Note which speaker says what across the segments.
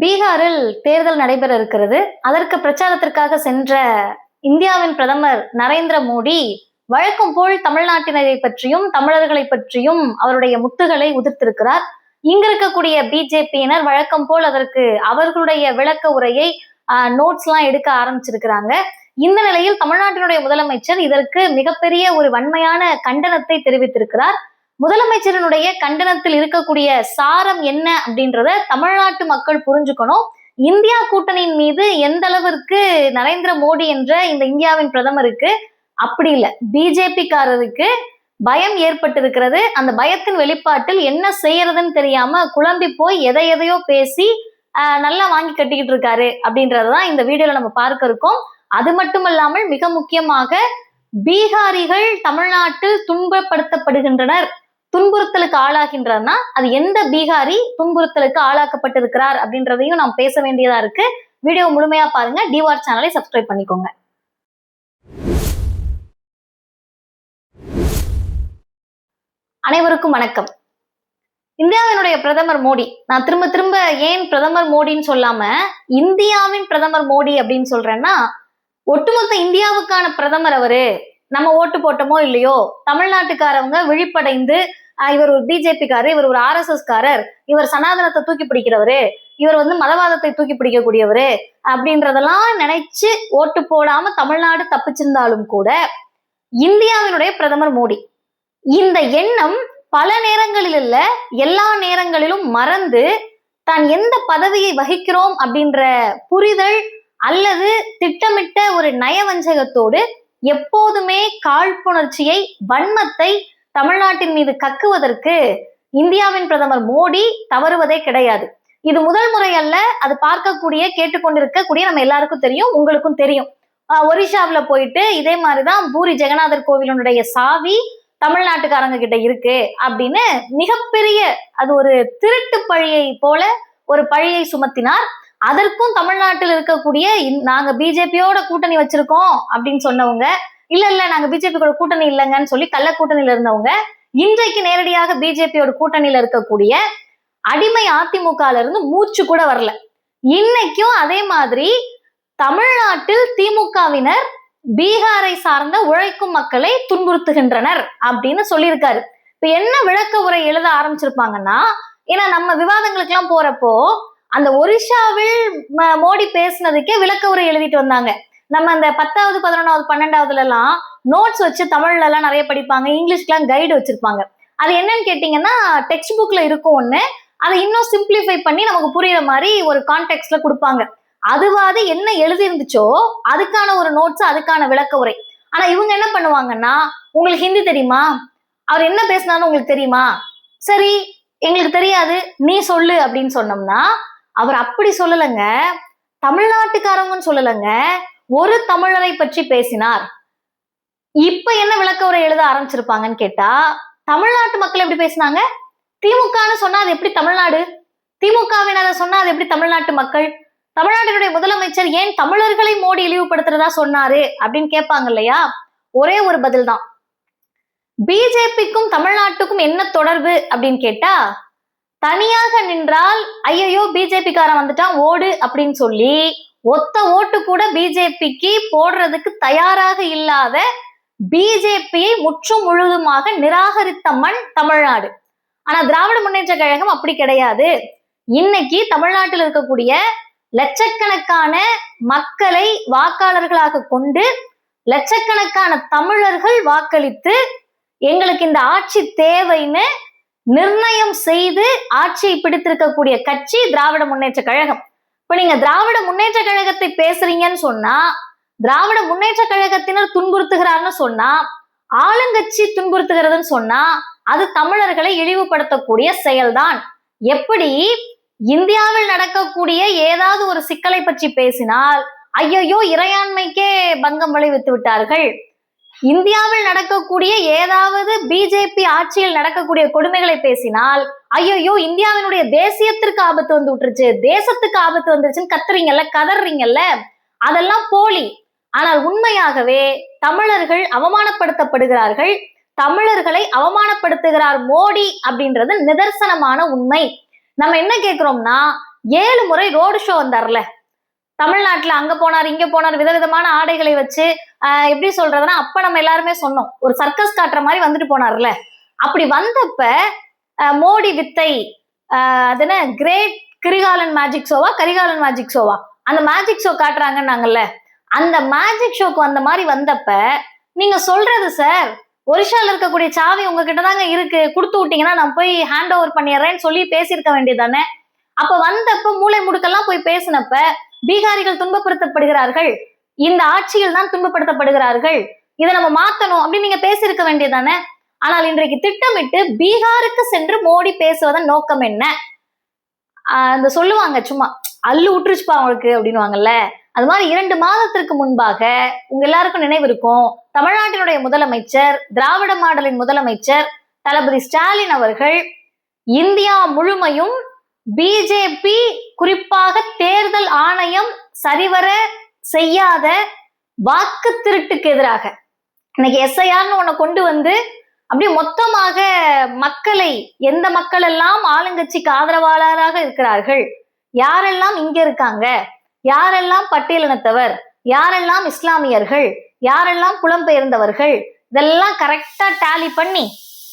Speaker 1: பீகாரில் தேர்தல் நடைபெற இருக்கிறது அதற்கு பிரச்சாரத்திற்காக சென்ற இந்தியாவின் பிரதமர் நரேந்திர மோடி வழக்கம் போல் தமிழ்நாட்டினரை பற்றியும் தமிழர்களை பற்றியும் அவருடைய முத்துகளை உதிர்த்திருக்கிறார். இங்க இருக்கக்கூடிய பிஜேபியினர் வழக்கம் போல் அதற்கு அவர்களுடைய விளக்க உரையை நோட்ஸ் எல்லாம் எடுக்க ஆரம்பிச்சிருக்கிறாங்க. இந்த நிலையில் தமிழ்நாட்டினுடைய முதலமைச்சர் இதற்கு மிகப்பெரிய ஒரு வன்மையான கண்டனத்தை தெரிவித்திருக்கிறார். முதலமைச்சரினுடைய கண்டனத்தில் இருக்கக்கூடிய சாரம் என்ன அப்படின்றத தமிழ்நாட்டு மக்கள் புரிஞ்சுக்கணும். இந்தியா கூட்டணியின் மீது எந்த அளவிற்கு நரேந்திர மோடி என்ற இந்த இந்தியாவின் பிரதமருக்கு அப்படி இல்லை பிஜேபிக்காரருக்கு பயம் ஏற்பட்டிருக்கிறது. அந்த பயத்தின் வெளிப்பாட்டில் என்ன செய்யறதுன்னு தெரியாம குழம்பி போய் எதை எதையோ பேசி ஆஹ், நல்லா வாங்கி கட்டிக்கிட்டு இருக்காரு அப்படின்றதான் இந்த வீடியோல நம்ம பார்க்க இருக்கோம். அது மட்டுமல்லாமல் மிக முக்கியமாக பீகாரிகள் தமிழ்நாட்டில் துன்பப்படுத்தப்படுகின்றனர். துன்புறுத்தலுக்கு ஆளாகின்றனா அது எந்த பீகாரி துன்புறுத்தலுக்கு ஆளாக்கப்பட்டிருக்கிறார் அப்படின்றதையும் நாம் பேச வேண்டியதா இருக்கு. வீடியோ முழுமையா பாருங்க. டிவார் சேனலை சப்ஸ்கிரைப் பண்ணிக்கோங்க. அனைவருக்கும் வணக்கம். இந்தியாவினுடைய பிரதமர் மோடி நான் திரும்ப திரும்ப ஏன் பிரதமர் மோடின்னு சொல்லாம இந்தியாவின் பிரதமர் மோடி அப்படின்னு சொல்றேன்னா ஒட்டுமொத்த இந்தியாவுக்கான பிரதமர் அவரு. நம்ம ஓட்டு போட்டோமோ இல்லையோ தமிழ்நாட்டுக்காரவங்க விழிப்படைந்து இவர் ஒரு பிஜேபிக்காரர் இவர் ஒரு ஆர்எஸ்எஸ் காரர் இவர் சனாதனத்தை தூக்கி பிடிக்கிறவரு இவர் வந்து மதவாதத்தை தூக்கி பிடிக்கக்கூடியவரு அப்படின்றதெல்லாம் நினைச்சு ஓட்டு போடாம தமிழ்நாடு தப்பிச்சிருந்தாலும் கூட இந்தியாவினுடைய பிரதமர் மோடி இந்த எண்ணம் பல நேரங்களில் இல்ல எல்லா நேரங்களிலும் மறந்து தான் எந்த பதவியை வகிக்கிறோம் அப்படின்ற புரிதல் அல்லது திட்டமிட்ட ஒரு நயவஞ்சகத்தோடு எப்போதுமே காழ்ப்புணர்ச்சியை வன்மத்தை தமிழ்நாட்டின் மீது கக்குவதற்கு இந்தியாவின் பிரதமர் மோடி தவறுவதே கிடையாது. இது முதல் முறை அல்ல அது பார்க்கக்கூடிய கேட்டுக்கொண்டிருக்கக்கூடிய நம்ம எல்லாருக்கும் தெரியும் உங்களுக்கும் தெரியும். ஆஹ் போயிட்டு இதே மாதிரிதான் பூரி ஜெகநாதர் கோவிலினுடைய சாவி தமிழ்நாட்டுக்காரங்க கிட்ட இருக்கு அப்படின்னு மிகப்பெரிய அது ஒரு திருட்டு பழியை போல ஒரு பழியை சுமத்தினார். அதற்கும் தமிழ்நாட்டில் இருக்கக்கூடிய நாங்க பிஜேபியோட கூட்டணி வச்சிருக்கோம் அப்படின்னு சொன்னவங்க இல்ல இல்ல நாங்க பிஜேபி கூட கூட்டணி இல்லைங்கன்னு சொல்லி கள்ள கூட்டணியில இருந்தவங்க இன்றைக்கு நேரடியாக பிஜேபியோட கூட்டணியில இருக்கக்கூடிய அடிமை அதிமுகல இருந்து மூச்சு கூட வரல. இன்னைக்கும் அதே மாதிரி தமிழ்நாட்டில் திமுகவினர் பீகாரை சார்ந்த உழைக்கும் மக்களை துன்புறுத்துகின்றனர் அப்படின்னு சொல்லியிருக்காரு. இப்ப என்ன விளக்க உரை எழுத ஆரம்பிச்சிருப்பாங்கன்னா ஏன்னா நம்ம விவாதங்களுக்கு எல்லாம் போறப்போ அந்த ஒரிஷாவில் ம- மோடி பேசினதுக்கே விளக்க உரை எழுதிட்டு வந்தாங்க. நம்ம அந்த பத்தாவது பதினொன்றாவது பன்னெண்டாவதுல எல்லாம் நோட்ஸ் வச்சு தமிழ்ல எல்லாம் நிறைய படிப்பாங்க. இங்கிலீஷ்க்கெல்லாம் கைடு வச்சிருப்பாங்க. அது என்னன்னு கேட்டீங்கன்னா டெக்ஸ்ட் புக்ல இருக்கும் ஒண்ணு. அதை இன்னும் சிம்பிளிஃபை பண்ணி நமக்கு புரியுற மாதிரி ஒரு கான்டெக்ட்ல கொடுப்பாங்க. அதுவாது என்ன எழுதி இருந்துச்சோ அதுக்கான ஒரு நோட்ஸ் அதுக்கான விளக்க உரை. ஆனா இவங்க என்ன பண்ணுவாங்கன்னா உங்களுக்கு ஹிந்தி தெரியுமா? அவர் என்ன பேசினாலும் உங்களுக்கு தெரியுமா? சரி எங்களுக்கு தெரியாது நீ சொல்லு அப்படின்னு சொன்னோம்னா அவர் அப்படி சொல்லலைங்க. தமிழ்நாட்டுக்காரங்கன்னு சொல்லலைங்க. ஒரு தமிழரை பற்றி பேசினார். இப்ப என்ன விளக்க உரை எழுத ஆரம்பிச்சிருப்பாங்கன்னு கேட்டா தமிழ்நாட்டு மக்கள் எப்படி பேசினாங்க? திமுகன்னு சொன்னா அது எப்படி தமிழ்நாடு? திமுகவினரை சொன்னா அது எப்படி தமிழ்நாட்டு மக்கள்? தமிழ்நாட்டினுடைய முதலமைச்சர் ஏன் தமிழர்களை மோடி இழிவுபடுத்துறதா சொன்னாரு? அப்படின்னு கேட்பாங்க இல்லையா? ஒரே ஒரு பதில் தான். பிஜேபிக்கும் தமிழ்நாட்டுக்கும் என்ன தொடர்பு அப்படின்னு கேட்டா தனியாக நின்றால் ஐயையோ பிஜேபிக்காரன் வந்துட்டான் ஓடு அப்படின்னு சொல்லி ஒத்த ஓட்டு கூட பிஜேபிக்கு போடுறதுக்கு தயாராக இல்லாத பிஜேபியை முற்றும் முழுதுமாக நிராகரித்த மண் தமிழ்நாடு. ஆனா திராவிட முன்னேற்ற கழகம் அப்படி கிடையாது. இன்னைக்கு தமிழ்நாட்டில் இருக்கக்கூடிய லட்சக்கணக்கான மக்களை வாக்காளர்களாக கொண்டு லட்சக்கணக்கான தமிழர்கள் வாக்களித்து எங்களுக்கு இந்த ஆட்சி தேவைன்னு நிர்ணயம் செய்து ஆட்சியை பிடித்திருக்கக்கூடிய கட்சி திராவிட முன்னேற்ற கழகம். இப்ப நீங்க திராவிட முன்னேற்ற கழகத்தை பேசுறீங்கன்னு சொன்னா திராவிட முன்னேற்ற கழகத்தினர் துன்புறுத்துகிறார்னு சொன்னா ஆளுங்கட்சி துன்புறுத்துகிறதுன்னு சொன்னா அது தமிழர்களை இழிவுபடுத்தக்கூடிய செயல்தான். எப்படி? இந்தியாவில் நடக்கக்கூடிய ஏதாவது ஒரு சிக்கலை பற்றி பேசினால் ஐயையோ இறையாண்மைக்கே பங்கம் விளைவித்து விட்டார்கள். இந்தியாவில் நடக்கக்கூடிய ஏதாவது பிஜேபி ஆட்சியில் நடக்கக்கூடிய கொடுமைகளை பேசினால் ஐயோ இந்தியாவினுடைய தேசியத்திற்கு ஆபத்து வந்து விட்டுருச்சு தேசத்துக்கு ஆபத்து வந்துருச்சுன்னு கத்துறீங்கல்ல கதறீங்கல்ல? அதெல்லாம் போலி. ஆனால் உண்மையாகவே தமிழர்கள் அவமானப்படுத்தப்படுகிறார்கள். தமிழர்களை அவமானப்படுத்துகிறார் மோடி அப்படின்றது நிதர்சனமான உண்மை. நம்ம என்ன கேக்குறோம்னா ஏழு முறை ரோடு ஷோ வந்தார்ல. தமிழ்நாட்டுல அங்க போனார் இங்க போனார் விதவிதமான ஆடைகளை வச்சு எப்படி சொல்றதுன்னா அப்ப நம்ம எல்லாருமே சொன்னோம் ஒரு சர்க்கஸ் காட்டுற மாதிரி வந்துட்டு போனார்ல அப்படி வந்தப்ப மோடி வித்தை ஆஹ் அது என்ன கிரேட் கிரிகாலன் மேஜிக் ஷோவா கரிகாலன் மேஜிக் ஷோவா அந்த மேஜிக் ஷோ காட்டுறாங்கன்னாங்கல்ல. அந்த மேஜிக் ஷோக்கு வந்த மாதிரி வந்தப்ப நீங்க சொல்றது சார் ஒரிஷால இருக்கக்கூடிய சாவி உங்ககிட்ட தாங்க இருக்கு. கொடுத்து விட்டீங்கன்னா நான் போய் ஹேண்ட் ஓவர் பண்ணிடுறேன்னு சொல்லி பேசியிருக்க வேண்டியதானே அப்ப வந்தப்ப மூளை முடுக்கெல்லாம் போய் பேசினப்ப பீகாரிகள் துன்பப்படுத்தப்படுகிறார்கள். இந்த ஆட்சியில் தான் துன்பப்படுத்தப்படுகிறார்கள். இதை நம்ம மாத்தணும் அப்படின்னு நீங்க பேசியிருக்க வேண்டியதானே ஆனால் இன்றைக்கு திட்டமிட்டு பீகாருக்கு சென்று மோடி பேசுவதன் நோக்கம் என்ன? அந்த சொல்லுவாங்க சும்மா அல்லு விட்டுருச்சுப்பா அவங்களுக்கு அப்படின்வாங்கல்ல அது மாதிரி இரண்டு மாதத்திற்கு முன்பாக உங்க எல்லாருக்கும் நினைவு இருக்கும் தமிழ்நாட்டினுடைய முதலமைச்சர் திராவிட மாடலின் முதலமைச்சர் தளபதி ஸ்டாலின் அவர்கள் இந்தியா முழுமையும் பிஜேபி குறிப்பாக தேர்தல் ஆணையம் சரிவர செய்யாத வாக்கு திருட்டுக்கு எதிராக. இன்னைக்கு எஸ்ஐஆர்னு ஒண்ணு கொண்டு வந்து அப்படியே மொத்தமாக மக்களை எந்த மக்கள் எல்லாம் ஆளுங்கட்சிக்கு ஆதரவாளராக இருக்கிறார்கள் யாரெல்லாம் இங்க இருக்காங்க யாரெல்லாம் பட்டியலினத்தவர் யாரெல்லாம் இஸ்லாமியர்கள் யாரெல்லாம் புலம்பெயர்ந்தவர்கள் இதெல்லாம் கரெக்டா டேலி பண்ணி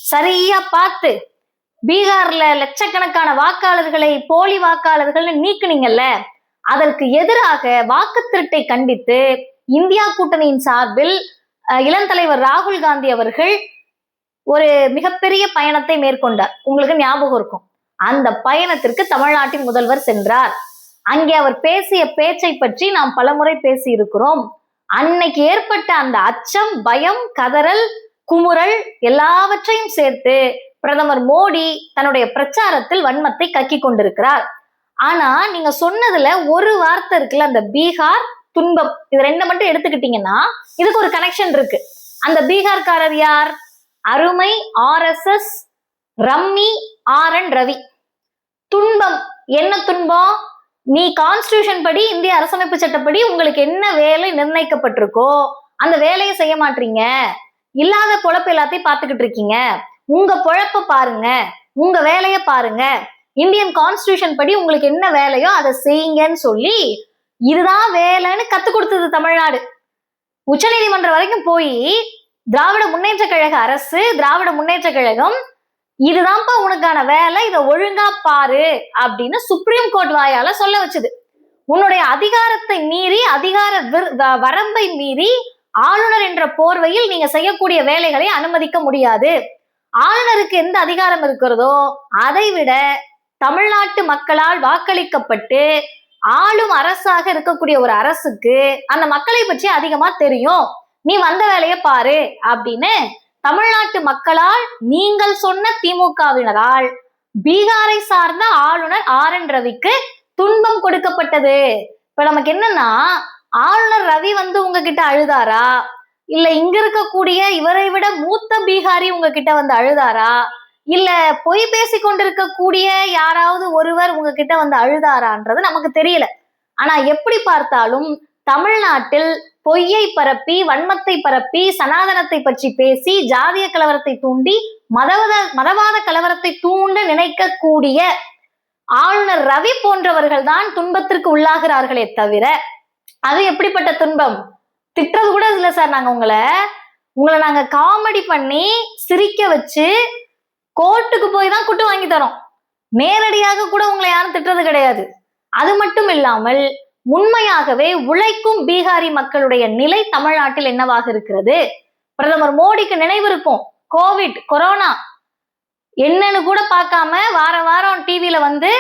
Speaker 1: சரியா பார்த்து பீகார்ல லட்சக்கணக்கான வாக்காளர்களை போலி வாக்காளர்கள்னு நீக்குனீங்கல்ல அதற்கு எதிராக வாக்கு திருட்டை கண்டித்து இந்தியா கூட்டணியின் சார்பில் அஹ், இளம் தலைவர் ராகுல் காந்தி அவர்கள் ஒரு மிகப்பெரிய பயணத்தை மேற்கொண்டார். உங்களுக்கு ஞாபகம் இருக்கும். அந்த பயணத்திற்கு தமிழ்நாட்டின் முதல்வர் சென்றார். அங்கே அவர் பேசிய பேச்சை பற்றி நாம் பலமுறை பேசி இருக்கிறோம் அன்னைக்கு ஏற்பட்ட அந்த அச்சம் பயம் கதறல் குமுறல் எல்லாவற்றையும் சேர்த்து பிரதமர் மோடி தன்னுடைய பிரச்சாரத்தில் வன்மத்தை கக்கி கொண்டிருக்கிறார். ஆனா நீங்க சொன்னதுல ஒரு வார்த்தை இருக்குல்ல அந்த பீகார் துன்பம். இது ரெண்டை மட்டும் எடுத்துக்கிட்டீங்கன்னா இதுக்கு ஒரு கனெக்ஷன் இருக்கு. அந்த பீகார்காரர் யார்? அருமை RSS rummy R N Ravi. துன்பம். என்ன துன்பம்? நீ கான்ஸ்டியூஷன் படி இந்திய அரசமைப்பு சட்டப்படி உங்களுக்கு என்ன வேலை நிர்ணயிக்கப்பட்டிருக்கோ அந்த வேலையை செய்ய மாட்டீங்க. இல்லாத பொழப்பு எல்லாத்தையும் பார்த்துக்கிட்டு இருக்கீங்க. உங்க பொழப்ப பாருங்க. உங்க வேலைய பாருங்க. இந்தியன் கான்ஸ்டியூஷன் படி உங்களுக்கு என்ன வேலையோ அதை செய்யுங்கன்னு சொல்லி இதுதான் வேலைன்னு கத்து கொடுத்தது தமிழ்நாடு. உச்சநீதிமன்றம் வரைக்கும் போய் திராவிட முன்னேற்ற கழக அரசு திராவிட முன்னேற்ற கழகம் இதுதான்ப்பா உனக்கான வேலை இதை ஒழுங்கா பாரு அப்படின்னு சுப்ரீம் கோர்ட் வாயால சொல்ல வச்சுது. உன்னுடைய அதிகாரத்தை மீறி அதிகார வரம்பை மீறி ஆளுநர் என்ற போர்வையில் நீங்க செய்யக்கூடிய வேலைகளை அனுமதிக்க முடியாது. ஆளுநருக்கு எந்த அதிகாரம் இருக்கிறதோ அதை விட தமிழ்நாட்டு மக்களால் வாக்களிக்கப்பட்டு ஆளும் அரசாக இருக்கக்கூடிய ஒரு அரசுக்கு அந்த மக்களை பற்றி அதிகமா தெரியும். நீ வந்த வேலையை பாரு அப்படின்னு தமிழ்நாட்டு மக்களால் நீங்கள் சொன்ன திமுகவினரால் பீகாரை சார்ந்த ஆளுநர் ஆர் என் ரவிக்கு துன்பம் கொடுக்கப்பட்டது. இப்ப நமக்கு என்னன்னா ஆளுநர் ரவி வந்து உங்ககிட்ட அழுதாரா? இல்ல இங்க இருக்கக்கூடிய இவரை விட மூத்த பீகாரி உங்ககிட்ட வந்து அழுதாரா? இல்ல பொய் பேசி கொண்டிருக்கக்கூடிய யாராவது ஒருவர் உங்ககிட்ட வந்து அழுதாரான்றது நமக்கு தெரியல. ஆனா எப்படி பார்த்தாலும் தமிழ்நாட்டில் பொய்யை பரப்பி வன்மத்தை பரப்பி சனாதனத்தை பற்றி பேசி ஜாதிய கலவரத்தை தூண்டி மதவாத மதவாத கலவரத்தை தூண்ட நினைக்கக்கூடிய ஆளுநர் ரவி போன்றவர்கள் தான் துன்பத்திற்கு உள்ளாகிறார்களே தவிர அது எப்படிப்பட்ட துன்பம்? திட்டுறது கூட இல்ல சார் நாங்க உங்களை. உங்களை நாங்க காமெடி பண்ணி சிரிக்க வச்சு கோர்ட்டுக்கு போய் தான் குட்டு வாங்கி தரோம். நேரடியாக கூட உங்களை யாரும் திட்டுறது கிடையாது. அது மட்டும் இல்லாமல் உண்மையாகவே உழைக்கும் பீகாரி மக்களுடைய நிலை தமிழ்நாட்டில் என்னவாக இருக்கிறது? பிரதமர் மோடிக்கு நினைவு இருக்கும் கோவிட் கொரோனா. என்னன்னு கூட பார்க்காம வார வாரம் டிவியில வந்து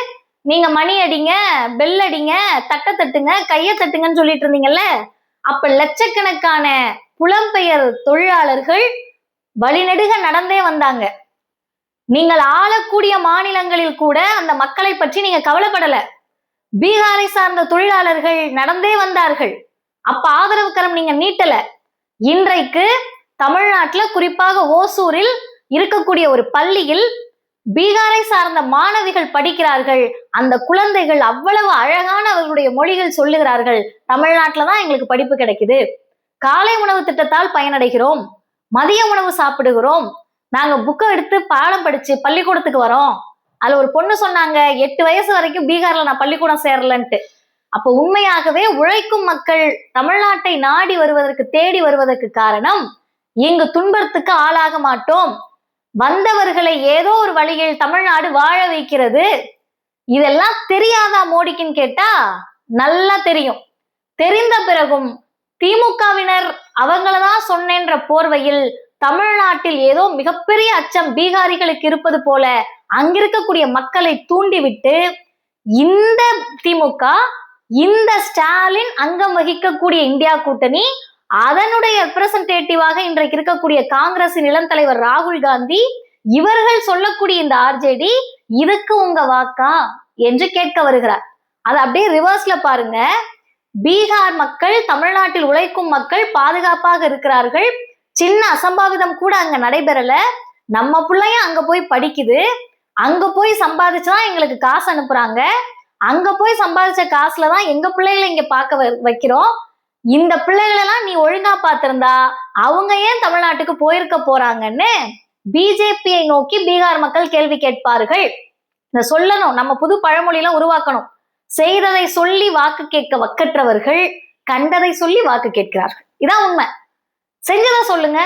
Speaker 1: நீங்க மணி அடிங்க பெல் அடிங்க தட்டை தட்டுங்க கைய தட்டுங்கன்னு சொல்லிட்டு இருந்தீங்கல்ல? அப்ப லட்சக்கணக்கான புலம்பெயர் தொழிலாளர்கள் வழிநெடுக நடந்தே வந்தாங்க. நீங்கள் ஆளக்கூடிய மாநிலங்களில் கூட அந்த மக்களை பற்றி நீங்க கவலைப்படல. பீகாரை சார்ந்த தொழிலாளர்கள் நடந்தே வந்தார்கள். அப்ப ஆதரவு கரம் நீங்க நீட்டல. இன்றைக்கு தமிழ்நாட்டுல குறிப்பாக ஓசூரில் இருக்கக்கூடிய ஒரு பள்ளியில் பீகாரை சார்ந்த மாணவிகள் படிக்கிறார்கள். அந்த குழந்தைகள் அவ்வளவு அழகான அவர்களுடைய மொழிகள் சொல்லுகிறார்கள். தமிழ்நாட்டில தான் எங்களுக்கு படிப்பு கிடைக்குது. காலை உணவு திட்டத்தால் பயனடைகிறோம். மதிய உணவு சாப்பிடுகிறோம். நாங்க புக்கை எடுத்து பாடம் படிச்சு பள்ளிக்கூடத்துக்கு வரோம். அதுல ஒரு பொண்ணு சொன்னாங்க எட்டு வயசு வரைக்கும் பீகார்ல நான் பள்ளிக்கூடம் சேரலன்ட்டு. அப்ப உண்மையாகவே உழைக்கும் மக்கள் தமிழ்நாட்டை நாடி வருவதற்கு தேடி வருவதற்கு காரணம் இங்கு துன்பத்துக்கு ஆளாக மாட்டோம். வந்தவர்களை ஏதோ ஒரு வழியில் தமிழ்நாடு வாழ வைக்கிறது. இதெல்லாம் தெரியாதா மோடிக்குன்னு கேட்டா நல்லா தெரியும். தெரிந்த பிறகும் திமுகவினர் அவங்களதான் சொன்னேன்ற போர்வையில் தமிழ்நாட்டில் ஏதோ மிகப்பெரிய அச்சம் பீகாரிகளுக்கு இருப்பது போல அங்கிருக்கக்கூடிய மக்களை தூண்டிவிட்டு இந்த திமுக இந்த ஸ்டாலின் அங்கம் வகிக்கக்கூடிய இந்தியா கூட்டணி அதனுடைய ரெப்ரசன்டேட்டிவாக இன்றைக்கு இருக்கக்கூடிய காங்கிரசின் இளம் தலைவர் ராகுல் காந்தி இவர்கள் சொல்லக்கூடிய இந்த ஆர்ஜேடி இதுக்கு உங்க வாக்கா என்று கேட்க வருகிறார். அதை அப்படியே ரிவர்ஸ்ல பாருங்க. பீகார் மக்கள் தமிழ்நாட்டில் உழைக்கும் மக்கள் பாதுகாப்பாக இருக்கிறார்கள். சின்ன அசம்பாவிதம் கூட அங்க நடைபெறல. நம்ம பிள்ளையும் அங்க போய் படிக்குது. அங்க போய் சம்பாதிச்சுதான் எங்களுக்கு காசு அனுப்புறாங்க. அங்க போய் சம்பாதிச்ச காசுல தான் எங்க பிள்ளைகளை இங்க பார்க்க வைக்கிறோம். இந்த பிள்ளைகளெல்லாம் நீ ஒழுங்கா பார்த்திருந்தா அவங்க ஏன் தமிழ்நாட்டுக்கு போயிருக்க போறாங்கன்னு பிஜேபியை நோக்கி பீகார் மக்கள் கேள்வி கேட்பார்கள். இத சொல்லணும். நம்ம புது பழமொழியெல்லாம் உருவாக்கணும். செய்ததை சொல்லி வாக்கு கேட்க வக்கற்றவர்கள் கண்டதை சொல்லி வாக்கு கேட்கிறார்கள். இதான் உண்மை. செஞ்சதா சொல்லுங்க.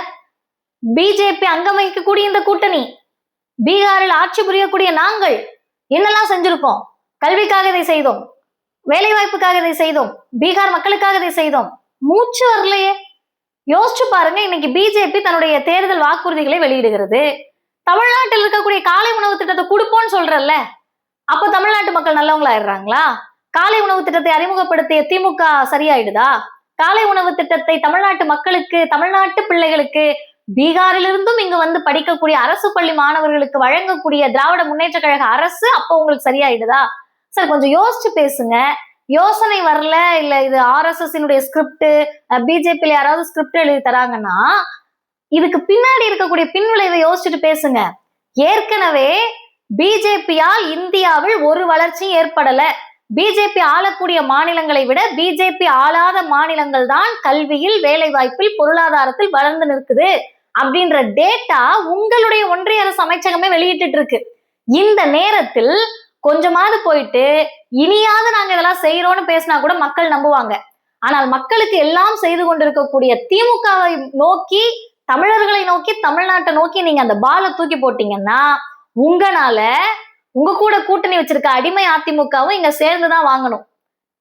Speaker 1: பிஜேபி அங்கம் வகிக்கக்கூடிய இந்த கூட்டணி பீகாரில் ஆட்சி புரியக்கூடிய நாங்கள் என்னெல்லாம் செஞ்சிருக்கோம்? கல்விக்காக இதை செய்தோம் வேலை வாய்ப்புக்காக இதை செய்தோம் பீகார் மக்களுக்காக இதை செய்தோம். மூச்சு வரலையே. யோசிச்சு பாருங்க இன்னைக்கு பிஜேபி தன்னுடைய தேர்தல் வாக்குறுதிகளை வெளியிடுகிறது. தமிழ்நாட்டில் இருக்கக்கூடிய காலை உணவு திட்டத்தை கொடுப்போம்னு சொல்றல்ல அப்ப தமிழ்நாட்டு மக்கள் நல்லவங்களா ஆயிடுறாங்களா காலை உணவு திட்டத்தை அறிமுகப்படுத்திய திமுக சரியாயிடுதா? காலை உணவு திட்டத்தை தமிழ்நாட்டு மக்களுக்கு தமிழ்நாட்டு பிள்ளைகளுக்கு பீகாரிலிருந்தும் இங்கு வந்து படிக்கக்கூடிய அரசு பள்ளி மாணவர்களுக்கு வழங்கக்கூடிய திராவிட முன்னேற்ற கழக அரசு அப்போ உங்களுக்கு சரியாயிடுதா? சார் கொஞ்சம் யோசிச்சு பேசுங்க. யோசனை வரல இல்ல இது ஆர்எஸ்எஸ்னுடைய ஸ்கிரிப்ட் பிஜேபியில யாராவது ஸ்கிரிப்ட் எழுதி தராங்கன்னா இதுக்கு பின்னாடி இருக்கக்கூடிய பின்விளைவை யோசிச்சுட்டு பேசுங்க. ஏற்கனவே பிஜேபியால் இந்தியாவில் ஒரு வளர்ச்சியும் ஏற்படல. பிஜேபி ஆளக்கூடிய மாநிலங்களை விட பிஜேபி ஆளாத மாநிலங்கள் தான் கல்வியில் வேலை வாய்ப்பில் பொருளாதாரத்தில் வளர்ந்து நிற்குது அப்படின்ற டேட்டா உங்களுடைய ஒன்றிய அரசு அமைச்சகமே வெளியிட்டு இருக்கு இந்த நேரத்தில் கொஞ்சமாவது போயிட்டு இனியாவது நாங்க இதெல்லாம் செய்யறோம்னு பேசினா கூட மக்கள் நம்புவாங்க. ஆனால் மக்களுக்கு எல்லாம் செய்து கொண்டிருக்கக்கூடிய திமுகவை நோக்கி தமிழர்களை நோக்கி தமிழ்நாட்டை நோக்கி நீங்க அந்த பாலை தூக்கி போட்டீங்கன்னா உங்களால உங்க கூட கூட்டணி வச்சிருக்க அடிமை அதிமுகவும் இங்க சேர்ந்துதான் வாங்கணும்.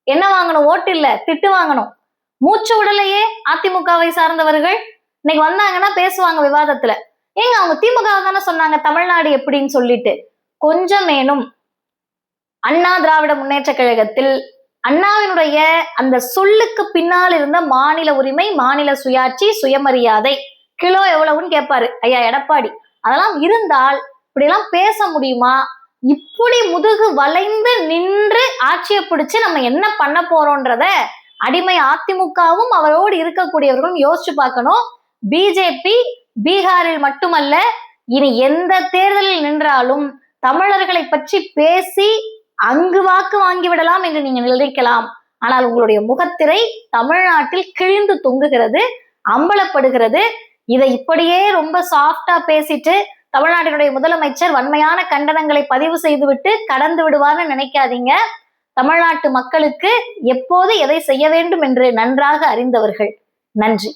Speaker 1: என்ன வாங்கணும்? ஓட்டு இல்ல திட்டு வாங்கணும். மூச்சு உடலையே அதிமுகவை சார்ந்தவர்கள்? இன்னைக்கு வந்தாங்கன்னா பேசுவாங்க விவாதத்துல. ஏங்க அவங்க திமுக தானே சொன்னாங்க தமிழ்நாடு எப்படின்னு சொல்லிட்டு. கொஞ்சம் மேனும் அண்ணா திராவிட முன்னேற்ற கழகத்தில் அண்ணாவினுடைய அந்த சொல்லுக்கு பின்னால் இருந்த மாநில உரிமை மாநில சுயாட்சி சுயமரியாதை. கிலோ எவ்வளவுன்னு கேட்பாரு ஐயா எடப்பாடி. அதெல்லாம் இருந்தால் இப்படியெல்லாம் பேச முடியுமா? இப்படி முதுகு வளைந்து நின்று ஆட்சியை பிடிச்சு நம்ம என்ன பண்ண போறோன்றத அடிமை அதிமுகவும் அவரோடு இருக்கக்கூடியவர்களும் யோசிச்சு பார்க்கணும். பிஜேபி பீகாரில் மட்டுமல்ல இனி எந்த தேர்தலில் நின்றாலும் தமிழர்களை பற்றி பேசி அங்கு வாக்கு வாங்கி விடலாம் என்று நீங்க நினைக்கலாம். ஆனால் உங்களுடைய முகத்திரை தமிழ்நாட்டில் கிழிந்து தொங்குகிறது அம்பலப்படுகிறது. இதை இப்படியே ரொம்ப சாஃப்டா பேசிட்டு தமிழ்நாட்டினுடைய முதலமைச்சர் வன்மையான கண்டனங்களை பதிவு செய்துவிட்டு கடந்து விடுவார்னு நினைக்காதீங்க. தமிழ்நாட்டு மக்களுக்கு எப்போது எதை செய்ய வேண்டும் என்று நன்றாக அறிந்தவர்கள். நன்றி.